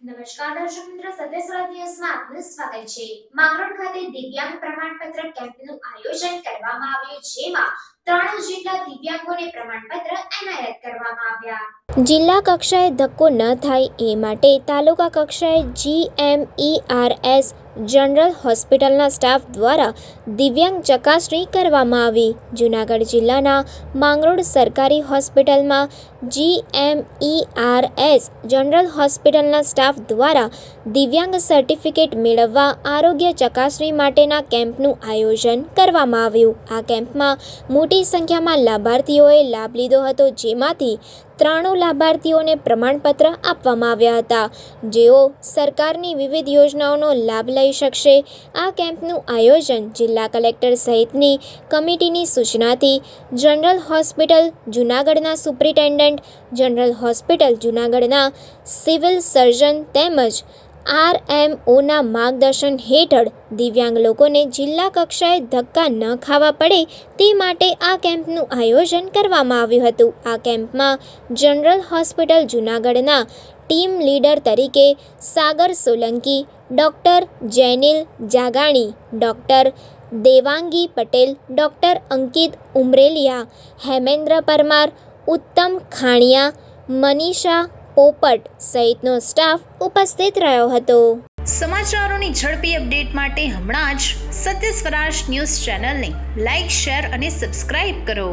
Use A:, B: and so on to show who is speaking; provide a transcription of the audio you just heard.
A: નમસ્કાર દર્શક મિત્રો સત્યસ્વરા દિવસમાં આપનું સ્વાગત છે. માંગરોળ ખાતે દિવ્યાંગ પ્રમાણપત્ર કેમ્પનું આયોજન કરવામાં આવ્યું જેમાં ત્રણ જેટલા દિવ્યાંગોને પ્રમાણપત્ર એનાયત કરવામાં આવ્યા. જિલ્લા કક્ષાએ ધક્કો ન થાય એ માટે તાલુકા કક્ષાએ જીએમઈઆરએસ જનરલ હોસ્પિટલના સ્ટાફ દ્વારા દિવ્યાંગ ચકાસણી કરવામાં આવી. જૂનાગઢ જિલ્લાના માંગરોળ સરકારી હોસ્પિટલમાં જીએમઈઆરએસ જનરલ હોસ્પિટલના સ્ટાફ દ્વારા દિવ્યાંગ સર્ટિફિકેટ મેળવવા આરોગ્ય ચકાસણી માટેના કેમ્પનું આયોજન કરવામાં આવ્યું. આ કેમ્પમાં મોટી સંખ્યામાં લાભાર્થીઓએ લાભ લીધો હતો, જેમાંથી ત્રાણું લાભાર્થીઓને પ્રમાણપત્ર આપવામાં આવ્યા હતા. જેઓ સરકારની વિવિધ યોજનાઓનો લાભ લઈ શકશે. આ કેમ્પનું આયોજન જિલ્લા કલેક્ટર સહિતની કમિટીની સૂચનાથી જનરલ હોસ્પિટલ જૂનાગઢના સુપ્રિન્ટેન્ડન્ટ, જનરલ હોસ્પિટલ જૂનાગઢના સિવિલ સર્જન તેમજ આરએમઓના માર્ગદર્શન હેઠળ દિવ્યાંગ લોકોને જિલ્લા કક્ષાએ ધક્કા ન ખાવા પડે તે માટે આ કેમ્પનું આયોજન કરવામાં આવ્યું હતું. આ કેમ્પમાં જનરલ હોસ્પિટલ જૂનાગઢના ટીમ લીડર તરીકે Sagar Solanki, doctor Jainil Jagani, doctor Devangi Patel, doctor Ankit Umreliya, Hemendra Parmar, Uttam Khaniya, Manisha પોપટ સહિતનો સ્ટાફ ઉપસ્થિત રહ્યો હતો.
B: સમાચારોની ઝડપી અપડેટ માટે હમણાં જ સત્ય સ્વરાજ ન્યૂઝ ચેનલને લાઇક શેર અને સબસ્ક્રાઇબ કરો.